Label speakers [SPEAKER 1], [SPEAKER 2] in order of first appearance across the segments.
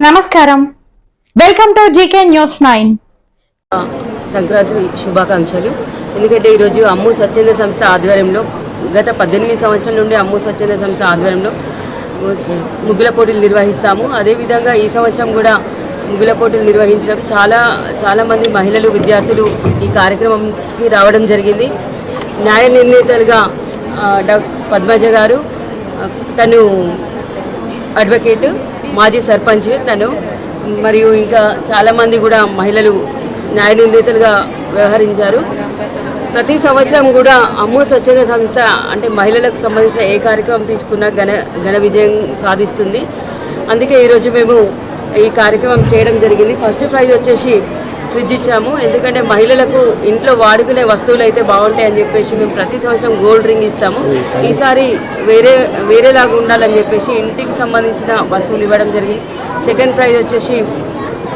[SPEAKER 1] నమస్కారం. Welcome to GK news nine
[SPEAKER 2] Sankranti శుభాకాంక్షలు. ఎందుకంటే ఈరోజు అమ్ము స్వచ్ఛంద సంస్థ ఆధ్వర్యంలో గత పద్దెనిమిది సంవత్సరాల నుండి అమ్ము స్వచ్ఛంద సంస్థ ఆధ్వర్యంలో ముగ్గుల పోటీలు నిర్వహిస్తాము. అదేవిధంగా ఈ సంవత్సరం కూడా ముగ్గుల పోటీలు నిర్వహించడం. చాలా చాలామంది మహిళలు విద్యార్థులు ఈ కార్యక్రమంకి రావడం జరిగింది. న్యాయ నిర్ణేతలుగా ఆ, డాక్టర్ పద్మజ గారు తను అడ్వకేట్ మాజీ సర్పంచ్ తను మరియు ఇంకా చాలామంది కూడా మహిళలు న్యాయ నిందితులుగా వ్యవహరించారు. ప్రతి సంవత్సరం కూడా అమ్ము స్వచ్ఛంద సంస్థ అంటే మహిళలకు సంబంధించిన ఏ కార్యక్రమం తీసుకున్నా ఘన ఘన విజయం సాధిస్తుంది. అందుకే ఈరోజు మేము ఈ కార్యక్రమం చేయడం జరిగింది. ఫస్ట్ ప్రైజ్ వచ్చేసి ఫ్రిడ్జ్ ఇచ్చాము. ఎందుకంటే మహిళలకు ఇంట్లో వాడుకునే వస్తువులు అయితే బాగుంటాయని చెప్పేసి మేము ప్రతి సంవత్సరం గోల్డ్ రింగ్ ఇస్తాము. ఈసారి వేరే వేరేలాగా ఉండాలని చెప్పేసి ఇంటికి సంబంధించిన వస్తువులు ఇవ్వడం జరిగింది. సెకండ్ ప్రైజ్ వచ్చేసి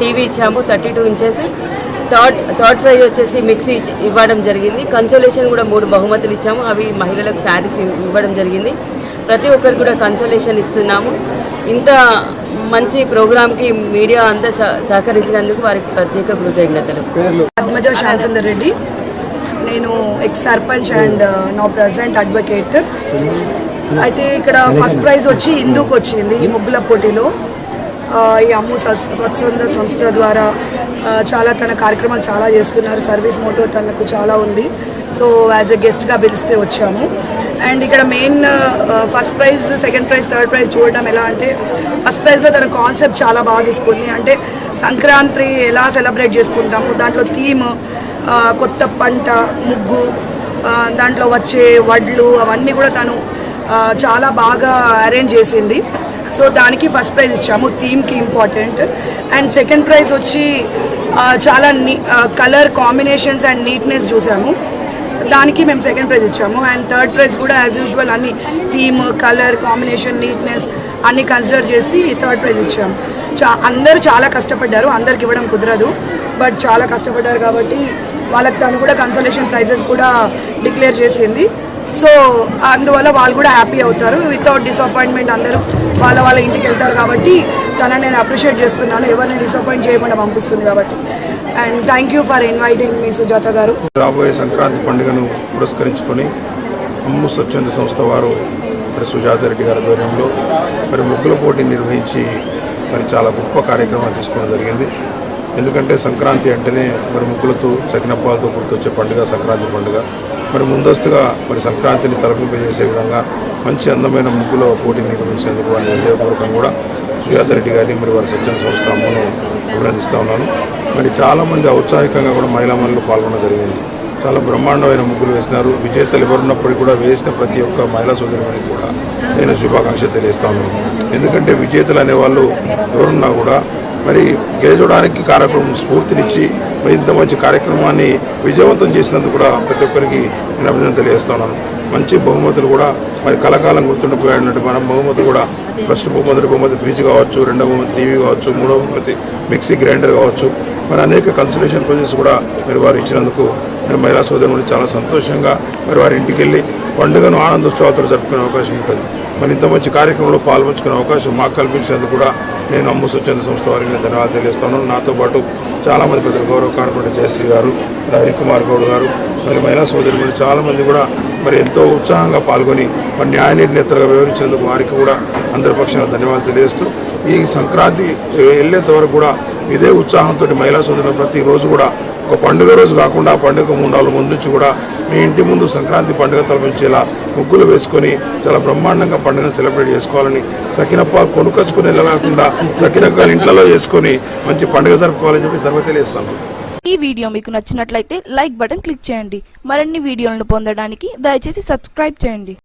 [SPEAKER 2] టీవీ ఇచ్చాము thirty two inches. Third third prize వచ్చేసి మిక్సీ ఇవ్వడం జరిగింది. కన్సోలేషన్ కూడా మూడు బహుమతులు ఇచ్చాము. అవి మహిళలకు శారీస్ ఇవ్వడం జరిగింది. ప్రతి ఒక్కరికి కూడా కన్సోలేషన్ ఇస్తున్నాము. ఇంత మంచి ప్రోగ్రామ్కి మీడియా అంతా సహ- సహకరించినందుకు వారికి ప్రత్యేక కృతజ్ఞతలు.
[SPEAKER 3] పద్మజ శ్యామసుందర్ రెడ్డి. నేను ఎక్స్ సర్పంచ్ అండ్ నా ప్రజెంట్ అడ్వకేట్. అయితే ఇక్కడ ఫస్ట్ ప్రైజ్ వచ్చి ఇందుకు వచ్చింది ఈ ముగ్గుల పోటీలో. ఈ అమ్ము సత్- సత్సంద సంస్థ ద్వారా చాలా తన కార్యక్రమాలు చాలా చేస్తున్నారు. సర్వీస్ మోటో తనకు చాలా ఉంది. సో యాజ్ ఎ గెస్ట్గా పిలిస్తే వచ్చాము. అండ్ ఇక్కడ main first prize second prize third prize చూడడం ఎలా అంటే ఫస్ట్ ప్రైజ్లో తన కాన్సెప్ట్ చాలా బాగా తీసుకుంది. అంటే సంక్రాంతి ఎలా సెలబ్రేట్ చేసుకుంటాము దాంట్లో థీమ్ కొత్త పంట ముగ్గు దాంట్లో వచ్చే వడ్లు అవన్నీ కూడా తను చాలా బాగా అరేంజ్ చేసింది. సో దానికి ఫస్ట్ ప్రైజ్ ఇచ్చాము థీమ్కి ఇంపార్టెంట్. అండ్ సెకండ్ ప్రైజ్ వచ్చి చాలా నీ కలర్ కాంబినేషన్స్ అండ్ నీట్నెస్ చూసాము. దానికి మేము సెకండ్ ప్రైజ్ ఇచ్చాము. అండ్ థర్డ్ ప్రైజ్ కూడా యాజ్ యూజువల్ అన్ని థీమ్ కలర్ కాంబినేషన్ నీట్నెస్ అన్ని కన్సిడర్ చేసి థర్డ్ ప్రైజ్ ఇచ్చాము చా అందరూ చాలా కష్టపడ్డారు. అందరికి ఇవ్వడం కుదరదు. బట్ చాలా కష్టపడ్డారు కాబట్టి వాళ్ళకి తను కూడా కన్సల్టేషన్ ప్రైజెస్ కూడా డిక్లేర్ చేసింది. సో అందువల్ల వాళ్ళు కూడా హ్యాపీ అవుతారు. వితౌట్ డిసప్పాయింట్మెంట్ అందరూ వాళ్ళ వాళ్ళ ఇంటికి వెళ్తారు కాబట్టి తనని నేను అప్రిషియేట్ చేస్తున్నాను. ఎవరిని డిసప్పాయింట్ చేయకుండా పంపిస్తుంది కాబట్టి. And thank you for inviting me Sujatha గారు
[SPEAKER 4] రాబోయే సంక్రాంతి పండుగను పురస్కరించుకొని అమ్ము స్వచ్ఛంద సంస్థ వారు మరి సుజాత రెడ్డి గారి ఆధ్వర్యంలో మరి ముగ్గుల పోటీ నిర్వహించి మరి చాలా గొప్ప కార్యక్రమాలు తీసుకోవడం జరిగింది. ఎందుకంటే సంక్రాంతి అంటేనే మరి ముగ్గులతో చకినప్పాలతో గుర్తొచ్చే పండుగ సంక్రాంతి పండుగ. మరి ముందస్తుగా మరి సంక్రాంతిని తలపింపజేసే విధంగా మంచి అందమైన ముగ్గుల పోటీ నిర్వహించేందుకు వారిని హృదయపూర్వకం కూడా సుజాతరెడ్డి గారిని మరి వారి స్వచ్ఛంద సంస్థ అమ్మను అభినందిస్తూ ఉన్నాను. మరి చాలామంది ఔత్సాహికంగా కూడా మహిళా మహిళలు పాల్గొనడం జరిగింది. చాలా బ్రహ్మాండమైన ముగ్గులు వేసినారు. విజేతలు ఎవరున్నప్పటికీ కూడా వేసిన ప్రతి ఒక్క మహిళా సోదరిమణికి కూడా నేను శుభాకాంక్షలు తెలియస్తా ఎందుకంటే విజేతలు అనేవాళ్ళు ఎవరున్నా కూడా మరి గెలచడానికి కార్యక్రమం స్ఫూర్తినిచ్చి మరి ఇంత మంచి కార్యక్రమాన్ని విజయవంతం చేసినందుకు కూడా ప్రతి ఒక్కరికి నేను అభినందన తెలియజేస్తున్నాను. మంచి బహుమతులు కూడా మరి కలకాలం గుర్తుండిపోయినట్టు మనం బహుమతి కూడా ఫస్ట్ బహుమతి బహుమతి ఫ్రిడ్జ్ కావచ్చు రెండో బహుమతి టీవీ కావచ్చు మూడో బహుమతి మిక్సీ గ్రైండర్ కావచ్చు. మరి అనేక కన్సల్టేషన్ ప్రాజెక్ట్స్ కూడా మీరు వారు ఇచ్చినందుకు మరి మహిళా సోదరులు చాలా సంతోషంగా మరి వారి ఇంటికి వెళ్ళి పండుగను ఆనందోత్సవాలతో జరుపుకునే అవకాశం ఉంటుంది. మరి ఇంత మంచి కార్యక్రమంలో పాల్పంచుకునే అవకాశం మాకు కల్పించినందుకు కూడా నేను అమ్ము స్వచ్ఛంద సంస్థ వారికి నేను ధన్యవాదాలు తెలియస్తాను నాతో పాటు చాలామంది పెద్దలు గౌరవ కార్పొరేటర్ జయశ్రీ గారు హరికుమార్ గౌడ్ గారు మరి మహిళా సోదరులు చాలామంది కూడా మరి ఎంతో ఉత్సాహంగా పాల్గొని మరి న్యాయ నిర్ణేతలుగా వివరించినందుకు వారికి కూడా అందరి పక్షాన ధన్యవాదాలు తెలియజేస్తూ ఈ సంక్రాంతి వెళ్ళేంత వరకు కూడా ఇదే ఉత్సాహంతో మహిళా సోదరులు ప్రతిరోజు కూడా ఒక పండుగ రోజు కాకుండా పండుగ మూడు నాలుగు ముందు నుంచి కూడా మీ ఇంటి ముందు సంక్రాంతి పండుగ తలపించేలా ముగ్గులు వేసుకొని చాలా బ్రహ్మాండంగా పండుగను సెలబ్రేట్ చేసుకోవాలని సకినప్పాలు కొనుకొచ్చుకుని కాకుండా సకినప్పాలు ఇంట్లో చేసుకొని మంచి పండుగ జరుపుకోవాలని చెప్పి సర్వ తెలియస్తాను
[SPEAKER 5] ఈ వీడియో మీకు నచ్చినట్లయితే లైక్ బటన్ క్లిక్ చేయండి. మరిన్ని వీడియోలను పొందడానికి దయచేసి సబ్స్క్రైబ్ చేయండి.